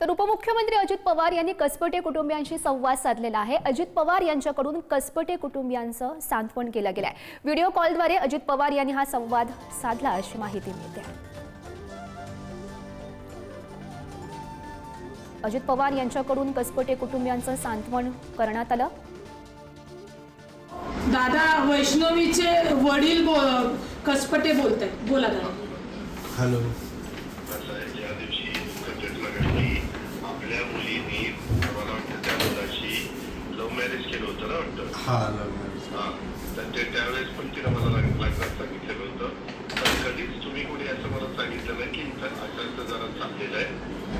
तर उपमुख्यमंत्री अजित पवार यांनी कसपटे कुटुंबियांशी संवाद साधलेला आहे. अजित पवार यांच्याकडून कसपटे कुटुंबियांचं सांत्वन केलं गेलं आहे व्हिडिओ कॉलद्वारे अजित पवार यांनी हा संवाद साधला अशी माहिती मिळते. आहे. अजित पवार यांच्याकडून कसपटे कुटुंबियांचं सांत्वन करण्यात आलं. दादा वैष्णवीचे वडील बो- कसपटे बोलत आहेत बोला दादा. हॅलो. आपल्या मुलीने मला वाटतं त्या मुलाशी लव्ह मॅरेज केलं होतं ना वाटतं? हा लग्न हा. तर ते त्यावेळेस पण तिनं मला लग्न- लग्नात सांगितलेलं होतं. पण कधीच तुम्ही कोणी असं मला सांगितलं नाही की इथं असं असं जरा चाललेलं आहे.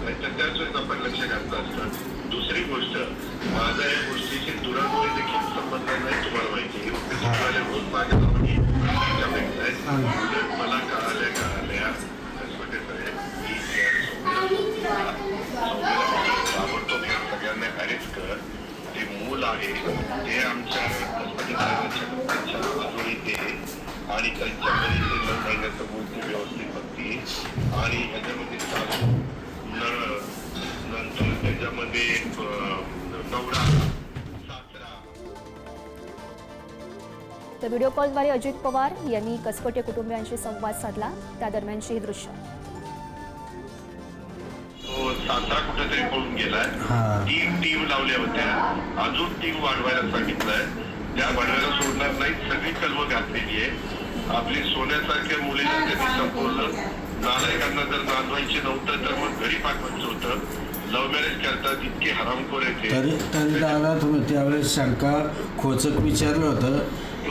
नाहीतर त्याच वेळेस आपण लक्ष घातलं असतं. दुसरी गोष्ट माझा या गोष्टीशी दुरामुळे देखील संबंध नाही तुम्हाला माहिती आहे. ऑफिसवाले रोज माझ्या ते आहे. ते आमच्या कसपटे त्यांच्या बाजूने ते आणि त्यांच्याकडे ते नऊ महिन्याचं मूल व्यवस्थित होती आणि ह्याच्यामध्ये सासू नंतर त्याच्यामध्ये नवरा तर व्हिडिओ कॉलद्वारे अजित पवार यांनी कसपटे कुटुंबियांशी संवाद साधला. त्या दरम्यानची ही दृश्य. तो सासरा कुठेतरी पळून गेलाय. हा. तीन टीम लावल्या होत्या. अजून टीम वाढवायला सांगितलंय. त्या वाढवायला सोडणार नाही सगळी कलम घातलेली आहे. आपली सोन्यासारख्या मुलीला त्यांनी संपवलं. नालायकांना जर नांदवायचे नव्हतं तर मग घरी पाठवायचं होतं. लव्ह मॅरेज करतात इतके हरामखोर आहेत तरी. तरी दादा तुम्ही त्यावेळेस शंका खोचक विचारलं होतं.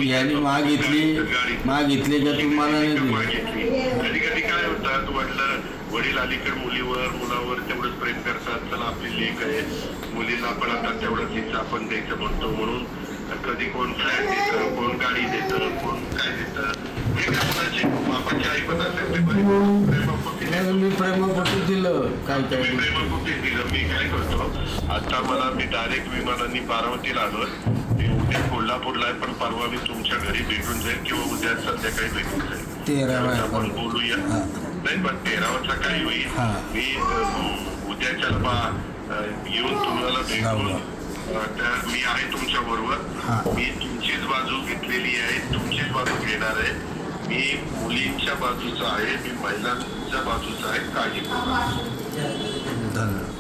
यांनी मागितली मागितली का तुम्हाला नाही दिली? काय होतात म्हटलं वडील अलीकडे मुलीवर मुलावर तेवढंच प्रेम करतात. चला आपली लेख आहे. मुलीला आपण आता तेवढंच हिस्सा आपण द्यायचं म्हणतो. म्हणून कधी कोण फ्लॅट देतं कोण गाडी देतं कोण काय देतं? मी प्रेमापोटी दिलं काय काय मी प्रेमापोटी दिलं. मी काय करतो? आता मला मी डायरेक्ट विमानाने बारामतीला आलोय मी उद्या कोल्हापूरला आहे पण परवा मी तुमच्या घरी भेटून जाईल किंवा उद्या संध्याकाळी भेटून जाईल. तेरावा आपण बोलूया नाही पण तेरावा सकाळी होईल मी उद्याच्या येऊन तुम्हाला भेटून तर मी आहे तुमच्या बरोबर मी तुमचीच बाजू घेतलेली आहे तुमचीच बाजू घेणार आहे मी मुलींच्या बाजूचा आहे मी महिलांच्या बाजूचा आहे काळजी धन्यवाद